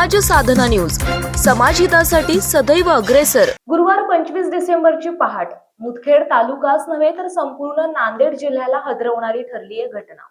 साधना news. समाजहितासाठी सदैव अग्रेसर. गुरुवार पंचवीस डिसेंबरची पहाट. मुदखेड तालुकाच नव्हे तर संपूर्ण नांदेड जिल्ह्याला हदरवणारी ठरली आहे घटना.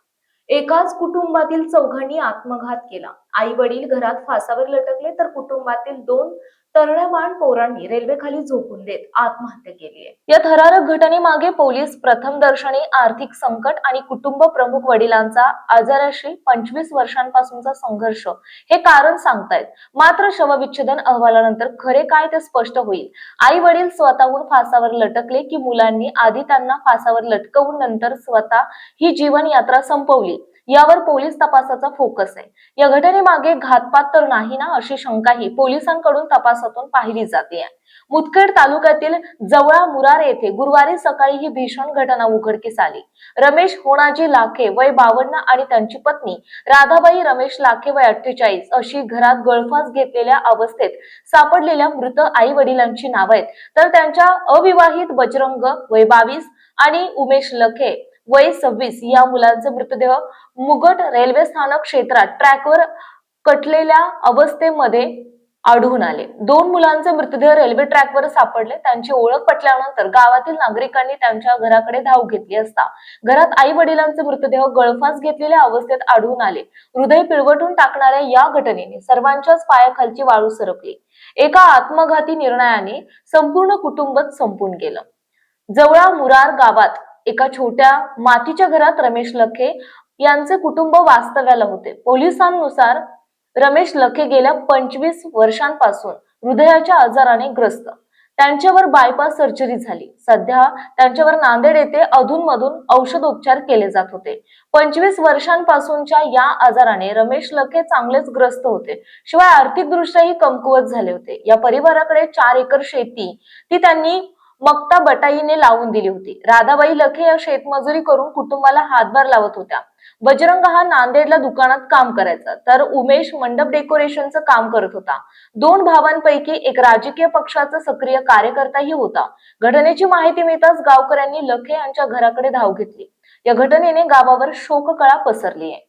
एकाच कुटुंबातील चौघांनी आत्मघात केला. आई वडील घरात फासावर लटकले तर कुटुंबातील दोन तरुणवान पोरांनी रेल्वेखाली झोपून देत आत्महत्या केली आहे. या थरारक घटनेमागे पोलीस प्रथमदर्शनी आर्थिक संकट आणि कुटुंब प्रमुख वडिलांचा आजाराशी पंचवीस वर्षांपासूनचा संघर्ष हे कारण सांगतायत. मात्र शवविच्छेदन अहवालानंतर खरे काय ते स्पष्ट होईल. आई वडील स्वतःहून फासावर लटकले की मुलांनी आधी त्यांना फासावर लटकवून नंतर स्वतः ही जीवन यात्रा संपवली. यावर पोलीस तपासाचा फोकस आहे. या घटनेमागे घातपात तर नाही ना अशी शंकाही पोलिसांकडून तपासातून पाहिली जाते. मुदखेड तालुक्यातील जवळा मुरार येथे गुरुवारी सकाळी ही भीषण घटना उघडकीस आली. रमेश होणाजी लाखे वय बावन्न आणि त्यांची पत्नी राधाबाई रमेश लाखे वय अठ्ठेचाळीस अशी घरात गळफास घेतलेल्या अवस्थेत सापडलेल्या मृत आई वडिलांची नावं आहेत. तर त्यांच्या अविवाहित बजरंग वय बावीस आणि उमेश लखे वय सव्वीस या मुलांचे मृतदेह मुगट रेल्वे स्थानक क्षेत्रात ट्रॅकवर कटलेल्या अवस्थेमध्ये आढळून आले. दोन मुलांचे मृतदेह रेल्वे ट्रॅकवर सापडले. त्यांची ओळख पटल्यानंतर गावातील नागरिकांनी त्यांच्या घराकडे धाव घेतली असता घरात आई वडिलांचे मृतदेह गळफास घेतलेल्या अवस्थेत आढळून आले. हृदय पिळवटून टाकणाऱ्या या घटनेने सर्वांच्याच पायाखालची वाळू सरकली. एका आत्मघाती निर्णयाने संपूर्ण कुटुंबच संपून गेलं. जवळा मुरार गावात एका छोट्या मातीच्या घरात रमेश लखे यांचे कुटुंब वास्तव्याला होते. पोलिसांनुसार रमेश लखे गेल्या पंचवीस वर्षांपासून हृदयाच्या आजाराने ग्रस्त. त्यांच्यावर बायपास सर्जरी झाली. सध्या त्यांच्यावर नांदेड येथे अधूनमधून औषधोपचार केले जात होते. पंचवीस वर्षांपासूनच्या या आजाराने रमेश लखे चांगलेच ग्रस्त होते. शिवाय आर्थिकदृष्ट्याही कमकुवत झाले होते. या परिवाराकडे चार एकर शेती ती त्यांनी मक्ता बटाईने लावून दिली होती. राधाबाई लखे या शेतमजुरी करून कुटुंबाला हातभार लावत होत्या. बजरंग हा नांदेडला दुकानात काम करायचा. तर उमेश मंडप डेकोरेशनचं काम करत होता. दोन भावांपैकी एक राजकीय पक्षाचा सक्रिय कार्यकर्ताही होता. घटनेची माहिती मिळताच गावकऱ्यांनी लखे यांच्या घराकडे धाव घेतली. या घटनेने गावावर शोककळा पसरली आहे.